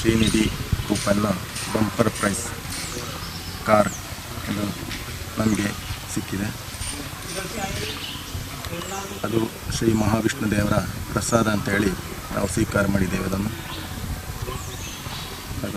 ಶ್ರೀನಿಧಿ ಕೂಪನ್ನ bumper prize car ಇದು ನಮಗೆ ಸಿಕ್ಕಿದೆ. ಅದು ಶ್ರೀ ಮಹಾವಿಷ್ಣು ದೇವರ ಪ್ರಸಾದ ಅಂತೇಳಿ ನಾವು ಸ್ವೀಕಾರ ಮಾಡಿದ್ದೇವೆ ಅದನ್ನು.